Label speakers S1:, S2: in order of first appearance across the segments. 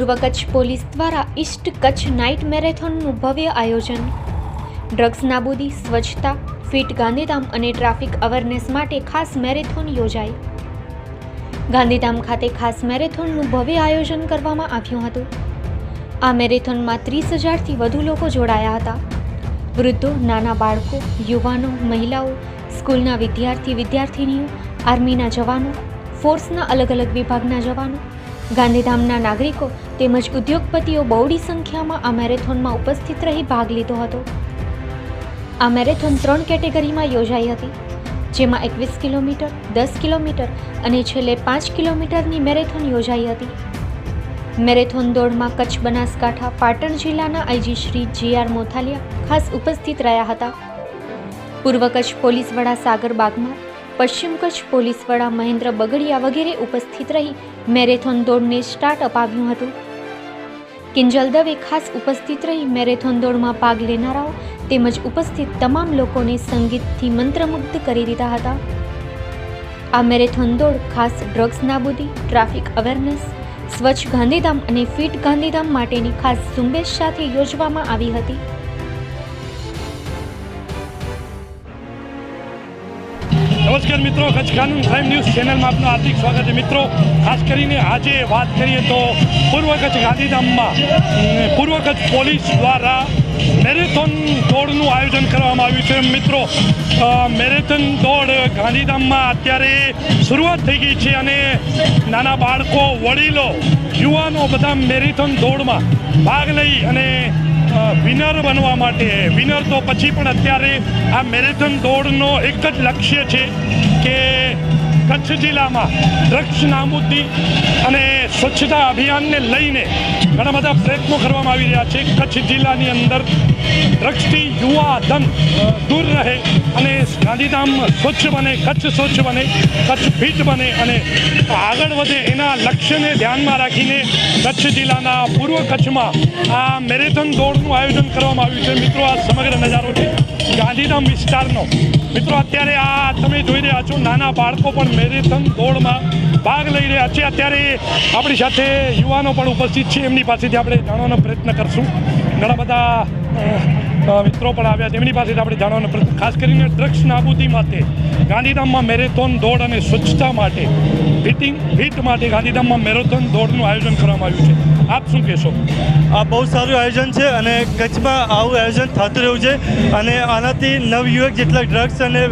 S1: પૂર્વ કચ્છ પોલીસ દ્વારા east Kutch night મેરેથોનનું ભવ્ય આયોજન. ડ્રગ્સ નાબૂદી, સ્વચ્છતા, ફિટ ગાંધીધામ અને ટ્રાફિક અવેરનેસ માટે ખાસ મેરેથોન યોજાઈ. ગાંધીધામ ખાતે ખાસ મેરેથોનનું ભવ્ય આયોજન કરવામાં આવ્યું હતું. આ મેરેથોનમાં ત્રીસ હજારથી વધુ લોકો જોડાયા હતા. વૃદ્ધો, નાના બાળકો, યુવાનો, મહિલાઓ, સ્કૂલના વિદ્યાર્થી, વિદ્યાર્થિનીઓ, આર્મીના જવાનો, ફોર્સના અલગ અલગ વિભાગના જવાનો, ગાંધીધામના નાગરિકો તેમજ ઉદ્યોગપતિઓ બહોળી સંખ્યામાં આ મેરેથોનમાં ઉપસ્થિત રહી ભાગ લીધો હતો. આ મેરેથોન ત્રણ કેટેગરીમાં યોજાઈ હતી, જેમાં એકવીસ કિલોમીટર, દસ કિલોમીટર અને છેલ્લે પાંચ કિલોમીટરની મેરેથોન યોજાઈ હતી. મેરેથોન દોડમાં કચ્છ બનાસકાંઠા, પાટણ જિલ્લાના IG Shri G R Mothaliya ખાસ ઉપસ્થિત રહ્યા હતા. પૂર્વ કચ્છ પોલીસ વડા સાગર બાગમાર, પશ્ચિમ કચ્છ પોલીસ વડા મહેન્દ્ર બગડિયા વગેરે ઉપસ્થિત રહી મેરેથોન દોડને સ્ટાર્ટ અપાવ્યું હતું. કિંજલ દવે ખાસ ઉપસ્થિત રહી મેરેથોન દોડમાં ભાગ લેનારાઓ તેમજ ઉપસ્થિત તમામ લોકોને સંગીતથી મંત્રમુગ્ધ કરી દીધા હતા. આ મેરેથોન દોડ ખાસ ડ્રગ્સ નાબૂદી, ટ્રાફિક અવેરનેસ, સ્વચ્છ ગાંધીધામ અને ફિટ ગાંધીધામ માટેની ખાસ ઝુંબેશ સાથે યોજવામાં આવી હતી.
S2: નમસ્કાર મિત્રો, કચ્છ કાનૂન ક્રાઇમ ન્યૂઝ ચેનલમાં આપનું હાર્દિક સ્વાગત છે. મિત્રો, ખાસ કરીને આજે વાત કરીએ તો પૂર્વ કચ્છ ગાંધીધામમાં પૂર્વ કચ્છ પોલીસ દ્વારા મેરેથોન દોડનું આયોજન કરવામાં આવ્યું છે. મિત્રો મેરેથોન દોડ ગાંધીધામમાં અત્યારે શરૂઆત થઈ ગઈ છે અને નાના બાળકો, વડીલો, યુવાનો બધા મેરેથોન દોડમાં ભાગ લઈ અને વિનર બનવા માટે. વિનર તો પછી પણ અત્યારે આ મેરેથોન દોડનો એક જ લક્ષ્ય છે કે કચ્છ જિલ્લામાં દ્રક્ષ નામુદ્દી અને સ્વચ્છતા અભિયાનને લઈને ઘણા બધા પ્રયત્નો કરવામાં આવી રહ્યા છે. કચ્છ જિલ્લાની અંદર દ્રષ્ટિ યુવા ધન દૂર રહે અને ગાંધીધામ સ્વચ્છ બને, કચ્છ સ્વચ્છ બને, કચ્છ ફિટ બને અને આગળ વધે એના લક્ષ્યને ધ્યાનમાં રાખીને કચ્છ જિલ્લાના પૂર્વ કચ્છમાં આ મેરેથોન દોડનું આયોજન કરવામાં આવ્યું છે. મિત્રો, આ સમગ્ર નજારો છે ગાંધીધામ વિસ્તારનો. મિત્રો, અત્યારે આ તમે જોઈ રહ્યા છો, નાના બાળકો પણ મેરેથોન દોડમાં ભાગ લઈ રહ્યા છે. અત્યારે આપણી સાથે યુવાનો પણ ઉપસ્થિત છે. એમની પાસેથી આપણે જાણવાનો પ્રયત્ન કરશું. ઘણા બધા મિત્રો પણ આવ્યા તેમની પાસે આપણે જાણવાનો પ્રયત્ન ખાસ કરીને ડ્રગ્સ નાબૂદી માટે, ગાંધીધામમાં મેરેથોન દોડ અને સ્વચ્છતા માટે, ફિટિંગ ફિટ માટે ગાંધીધામમાં મેરેથોન દોડનું આયોજન કરવામાં આવ્યું છે. આપ શું કહેશો?
S3: આ બહુ સારું આયોજન છે અને કચ્છમાં આવું આયોજન થતું રહ્યું છે અને આનાથી નવયુવક જેટલા ડ્રગ્સ અને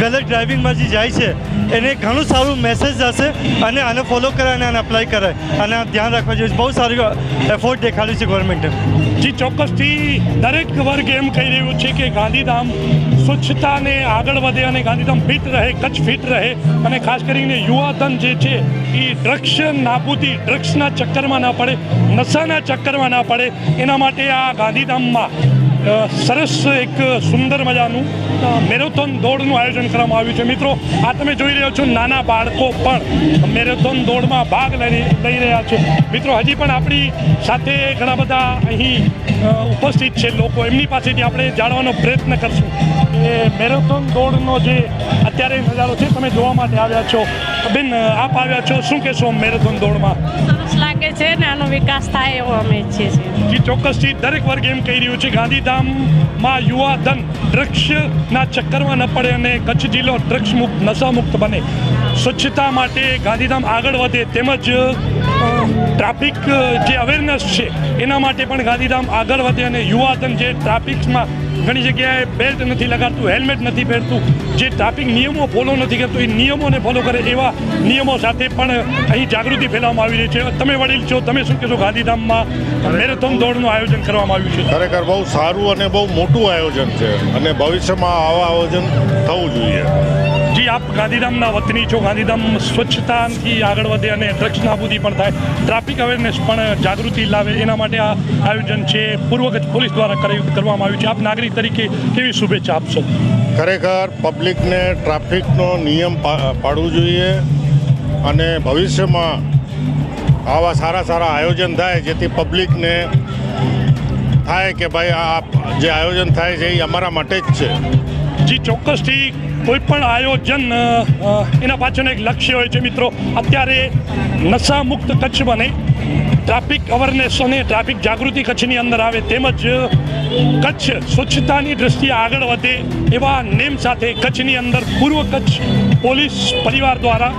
S3: ગલત ડ્રાઇવિંગમાં જે જાય છે. એને ઘણું સારું મેસેજ જશે અને આને ફોલો કરાય અને આને અપ્લાય કરાય. અને ધ્યાન રાખવા જોઈએ બહુ સારું એફોર્ટ દેખાડ્યું છે ગવર્મેન્ટે
S2: જી, ચોક્કસથી દરેક વર્ગ એમ કહી રહ્યું છે કે ગાંધીધામ સ્વચ્છતાને આગળ વધે અને ગાંધીધામ ફિટ રહે, કચ્છ ફિટ રહે. અને ખાસ કરીને યુવાધન જે છે એ ડ્રગ્સ નાબૂદી, ડ્રગ્સના ચક્કરમાં ના પડે, નશાના ચક્કરમાં ના પડે. એના માટે આ ગાંધીધામમાં સરસ એક સુંદર મજાનું મેરેથોન દોડનું આયોજન કરવામાં આવ્યું છે. મિત્રો, આ તમે જોઈ રહ્યો છો, નાના બાળકો પણ મેરેથોન દોડમાં ભાગ લઈ લઈ રહ્યા છે. મિત્રો, હજી પણ આપણી સાથે ઘણા બધા અહીં ઉપસ્થિત છે લોકો. એમની પાસેથી આપણે જાણવાનો પ્રયત્ન કરશું કે મેરેથોન દોડનો જે અત્યારે નજારો છે, તમે જોવા માટે આવ્યા છો. બેન, આપ આવ્યા છો. શું કહેશો મેરેથોન દોડમાં?
S4: સરસ છે ને, આનો વિકાસ થાય એવો અમે ઈચ્છીએ છીએ.
S2: જે, ચોક્કસથી દરેક વર્ગ એમ કહી રહ્યું છે ગાંધીધામમાં યુવા ધન ડ્રગ્સના ચક્કરમાં ન પડે અને કચ્છ જિલ્લો ડ્રગ્સ મુક્ત નશામુક્ત બને. સ્વચ્છતા માટે ગાંધીધામ આગળ વધે તેમજ ટ્રાફિક જે અવેરનેસ છે, એના માટે પણ ગાંધીધામ આગળ વધે અને યુવાધન જે ટ્રાફિકમાં ઘણી જગ્યાએ બેલ્ટ નથી લગાડતું હેલ્મેટ નથી પહેરતું. જે ટ્રાફિક નિયમો ફોલો નથી કરતું એ નિયમોને ફોલો કરે એવા નિયમો સાથે પણ અહીં જાગૃતિ ફેલાવવામાં આવી રહી છે. તમે વડીલ છો તમે શું કહેશો? ગાંધીધામમાં મેરેથોન દોડનું આયોજન કરવામાં આવ્યું છે.
S5: ખરેખર બહુ સારું અને બહુ મોટું આયોજન છે. અને ભવિષ્યમાં આવા આયોજન થવું જોઈએ.
S2: આપ ગાંધીધામના વતની છો. ગાંધીધામ સ્વચ્છતાથી આગળ વધે અને ડ્રગ્સ નાબૂદી પણ થાય. ટ્રાફિક અવેરનેસ પણ જાગૃતિ લાવે. એના માટે આ આયોજન છે પૂર્વગત પોલીસ દ્વારા કરી- કરવામાં આવ્યું છે. આપ નાગરિક તરીકે કેવી શુભેચ્છા આપશો?
S5: ખરેખર પબ્લિકને ટ્રાફિકનો નિયમ પાડવું જોઈએ અને ભવિષ્યમાં આવા સારા સારા આયોજન થાય જેથી પબ્લિકને થાય કે ભાઈ આ જે આયોજન થાય છે એ અમારા માટે જ છે.
S2: જી ચોક્કસથી કોઈ પણ આયોજન એના પાછળનું એક લક્ષ્ય હોય છે મિત્રો, અત્યારે નશા મુક્ત કચ્છ બને ટ્રાફિક અવેરનેસ અને ટ્રાફિક જાગૃતિ કચ્છની અંદર આવે તેમજ કચ્છ સ્વચ્છતાની દ્રષ્ટિએ આગળ વધે એવા નેમ સાથે કચ્છની અંદર પૂર્વ કચ્છ પોલીસ પરિવાર દ્વારા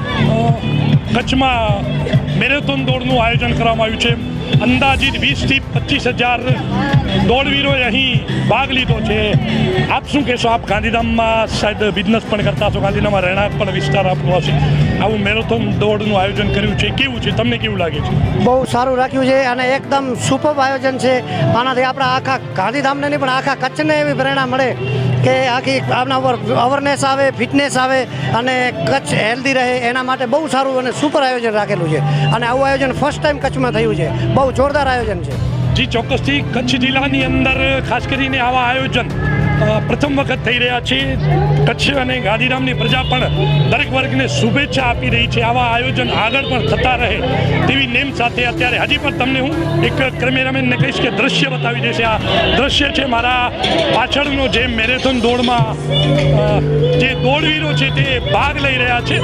S2: કચ્છમાં મેરેથોન દોડનું આયોજન કરવામાં આવ્યું છે. અંદાજિત વીસથી પચીસ હજાર દોડવીરોએ અહીં ભાગ લીધો છે. આપ શું કહેશો? આપ ગાંધીધામમાં શાયદ બિઝનેસ પણ કરતા છો ગાંધીધામમાં રહેણાંક પણ વિસ્તાર આપનો હશે. આવું મેરેથોન દોડનું આયોજન કર્યું છે. કેવું છે? તમને કેવું લાગે છે?
S6: બહુ સારું રાખ્યું છે અને એકદમ સુપર આયોજન છે. આનાથી આપણા આખા ગાંધીધામને નહીં પણ આખા કચ્છને એવી પ્રેરણા મળે કે આખી આપણા ઉપર અવરનેસ આવે ફિટનેસ આવે અને કચ્છ હેલ્ધી રહે. એના માટે બહુ સારું અને સુપર આયોજન રાખેલું છે. અને આવું આયોજન ફર્સ્ટ ટાઈમ કચ્છમાં થયું છે. બહુ જોરદાર આયોજન છે.
S2: જી ચોક્કસથી કચ્છ જિલ્લાની અંદર ખાસ કરીને આવા આયોજન પ્રથમ વખત થઈ રહ્યા છે. કચ્છ અને ગાંધીધામની પ્રજા પણ દરેક વર્ગને શુભેચ્છા આપી રહી છે. આવા આયોજન આગળ પણ થતા રહે તેવી નેમ સાથે અત્યારે હજી પણ તમને હું એક કેમેરામેનને કહીશ કે દ્રશ્ય બતાવી દેશે. આ દ્રશ્ય છે મારા પાછળનો જે મેરેથોન દોડમાં જે દોડવીરો છે તે ભાગ લઈ રહ્યા છે.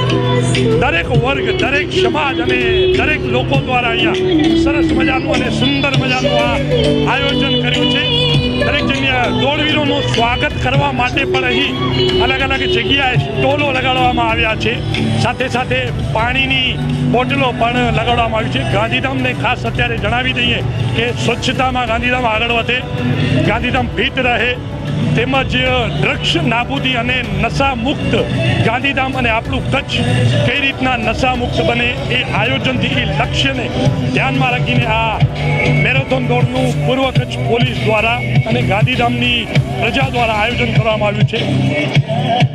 S2: દરેક વર્ગ, દરેક સમાજ અને દરેક લોકો દ્વારા અહીંયા સરસ મજાનું અને સુંદર મજાનું આ આયોજન કર્યું છે. દરેક જગ્યાએ દોડવીરોનું સ્વાગત કરવા માટે પણ અહીં અલગ અલગ જગ્યાએ સ્ટોલો લગાડવામાં આવ્યા છે. સાથે સાથે પાણીની બોટલો પણ લગાડવામાં આવી છે. ગાંધીધામને ખાસ અત્યારે જણાવી દઈએ કે સ્વચ્છતામાં ગાંધીધામ આગળ વધે. ગાંધીધામ ફિટ રહે. તેમજ ડ્રગ્સ નાબૂદી અને નશા મુક્ત ગાંધીધામ અને આપણું કચ્છ કઈ રીતના નશા મુક્ત બને એ આયોજનથી એ લક્ષ્યને ધ્યાનમાં રાખીને આ મેરેથોન દોડનું પૂર્વ કચ્છ પોલીસ દ્વારા અને ગાંધીધામની પ્રજા દ્વારા આયોજન કરવામાં આવ્યું છે.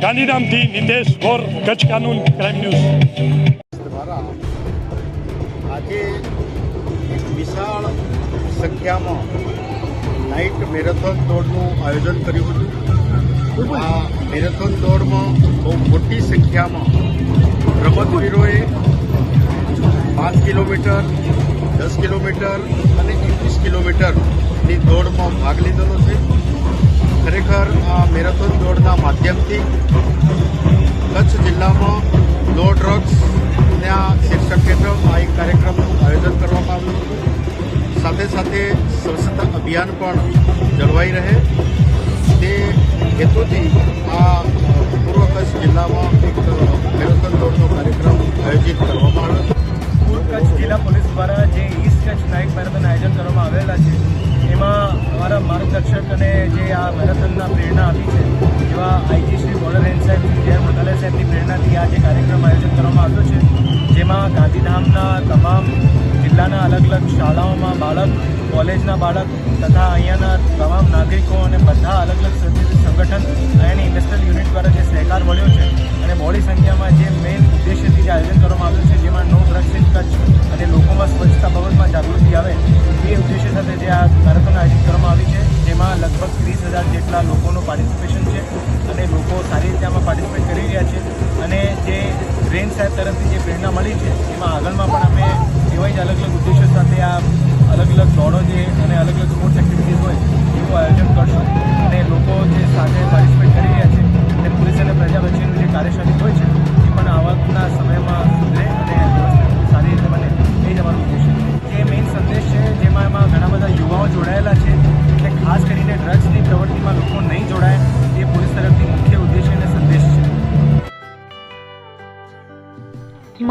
S2: ગાંધીધામથી નિતેશ ગોર, કચ્છ કાનૂન, ક્રાઇમ ન્યૂઝ.
S7: આજે વિશાળ સંખ્યામાં નાઇટ મેરેથોન દોડનું આયોજન કર્યું હતું. આ મેરેથોન દોડમાં બહુ મોટી સંખ્યામાં રમતવીરોએ પાંચ કિલોમીટર દસ કિલોમીટર અને એકવીસ કિલોમીટરની દોડમાં ભાગ લીધેલો છે. ખરેખર આ મેરેથોન દોડના માધ્યમથી કચ્છ જિલ્લામાં નો ડ્રગ્સના શીર્ષક હેઠળ આ એક કાર્યક્રમનું આયોજન કરવામાં સાથે સાથે સ્વચ્છતા અભિયાન પણ જળવાઈ રહે. તે હેતુથી આ પૂર્વ કચ્છ જિલ્લામાં એક મેરેથોન દોડનો કાર્યક્રમ આયોજિત કરવામાં આવ્યો. હતો
S8: પૂર્વ કચ્છ જિલ્લા પોલીસ દ્વારા જે ઈસ્ટ કચ્છ નાઇટ મેરેથોન આયોજન કરવામાં આવેલા છે, એમાં અમારા માર્ગદર્શક અને જે આ મેરેથોનના પ્રેરણા આપી છે, એવા આઈજી શ્રી બોર્ડર હેન્ડ સાહેબ જય મતાલય સાહેબની પ્રેરણાથી આ જે કાર્યક્રમ આયોજન કરવામાં આવ્યો છે, જેમાં ગાંધીધામના તમામ જિલ્લાના અલગ અલગ શાળાઓમાં બાળક, કોલેજના બાળક તથા અહીંયાના તમામ નાગરિકો અને બધા અલગ અલગ સંગઠન અહીંયાની ઇન્ડસ્ટ્રીયલ યુનિટ દ્વારા જે સહકાર મળ્યો છે અને મોડી સંખ્યામાં જે મેઇન ઉદ્દેશ્યથી જે આયોજન કરવામાં આવ્યું છે, જેમાં નો ડ્રગ્સ ઇન કચ્છ અને લોકોમાં સ્વચ્છતા બાબતમાં જાગૃતિ આવે, એ ઉદ્દેશ્ય સાથે જે આ કાર્યક્રમ આયોજિત કરવામાં આવી છે, જેમાં લગભગ ત્રીસ હજાર જેટલા લોકોનું પાર્ટિસિપેશન છે અને લોકો સારી રીતે આમાં પાર્ટિસિપેટ કરી રહ્યા છે અને જે રેન્જ સાહેબ તરફથી જે પ્રેરણા મળી છે, એમાં આગળમાં પણ અમે એવા જ અલગ અલગ ઉદ્દેશો સાથે આ અલગ અલગ દોડો જે અને અલગ અલગ સ્પોર્ટ્સ એક્ટિવિટીઝ હોય, એવું આયોજન કરશું. અને લોકો જે સાથે પાર્ટિસિપેટ કરી રહ્યા છે અને પોલીસ અને પ્રજા વચ્ચેનું જે કાર્યશાળી હોય છે, એ પણ આવકના સમયમાં સુધરે અને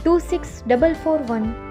S1: two six double four one